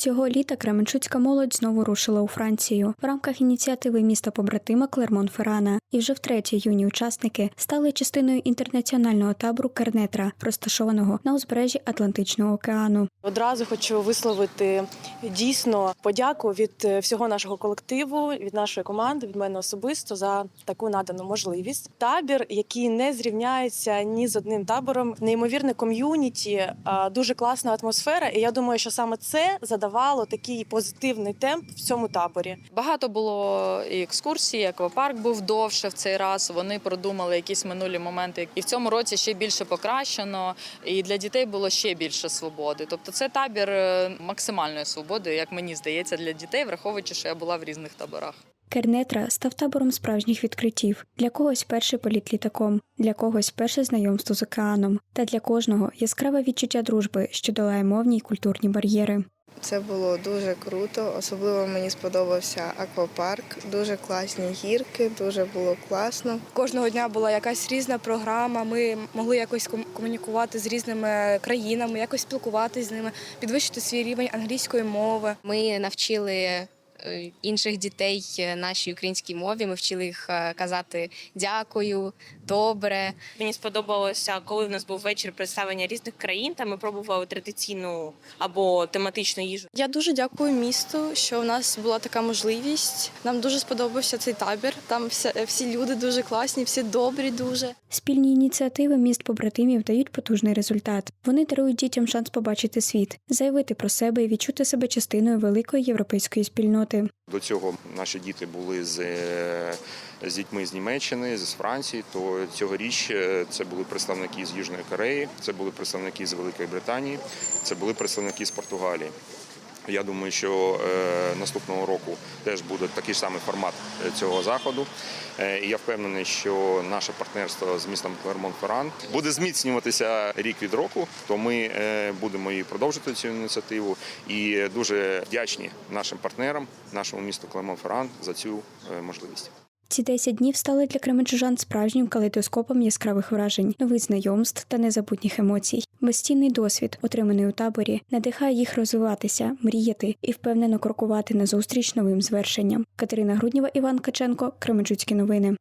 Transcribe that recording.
Цього літа Кременчуцька молодь знову рушила у Францію в рамках ініціативи міста побратима Клермон Ферана. І вже втретє юні учасники стали частиною інтернаціонального табору Кернетра, розташованого на узбережжі Атлантичного океану. Одразу хочу висловити дійсно подяку від е, всього нашого колективу, від нашої команди, від мене особисто за таку надану можливість. Табір, який не зрівняється ні з одним табором, неймовірне ком'юніті, дуже класна атмосфера. І я думаю, що саме це задавало такий позитивний темп в цьому таборі. Багато було і екскурсій, аквапарк був довше в цей раз. Вони продумали якісь минулі моменти. І в цьому році ще більше покращено. І для дітей було ще більше свободи. Тобто, це табір е, максимальної свободи, як мені здається, для дітей, враховуючи, що я була в різних таборах. Кернетра став табором справжніх відкриттів. Для когось перший політ літаком, для когось перше знайомство з океаном, та для кожного яскраве відчуття дружби, що долає мовні й культурні бар'єри. Це було дуже круто. Особливо мені сподобався аквапарк. Дуже класні гірки, дуже було класно. Кожного дня була якась різна програма. Ми могли якось ком- комунікувати з різними країнами, якось спілкуватися з ними, підвищити свій рівень англійської мови. Ми навчили інших дітей е, нашій українській мові. Ми вчили їх е, казати дякую, добре. Мені сподобалося, коли в нас був вечір представлення різних країн, та ми пробували традиційну або тематичну їжу. Я дуже дякую місту, що в нас була така можливість. Нам дуже сподобався цей табір. Там вся, всі люди дуже класні, всі добрі, дуже. Спільні ініціативи міст побратимів дають потужний результат. Вони дарують дітям шанс побачити світ, заявити про себе і відчути себе частиною великої європейської спільноти. До цього наші діти були з, е, з дітьми з Німеччини, з Франції. То цьогоріч е, це були представники з Южної Кореї, це були представники з Великої Британії, це були представники з Португалії. Я думаю, що е, наступного року теж буде такий самий формат е, цього заходу. Е, і я впевнений, що наше партнерство з містом Клермон-Ферран буде зміцнюватися рік від року. То ми будемо і продовжити цю ініціативу. І дуже вдячні нашим партнерам, нашому місту Клермон-Ферран за цю можливість. Ці 10 днів стали для кременчужан справжнім калейдоскопом яскравих вражень, нових знайомств та незабутніх емоцій. Безцінний досвід, отриманий у таборі, надихає їх розвиватися, мріяти і впевнено крокувати назустріч новим звершенням. Катерина Грудніва, Іван Каченко, Кременчуцькі новини.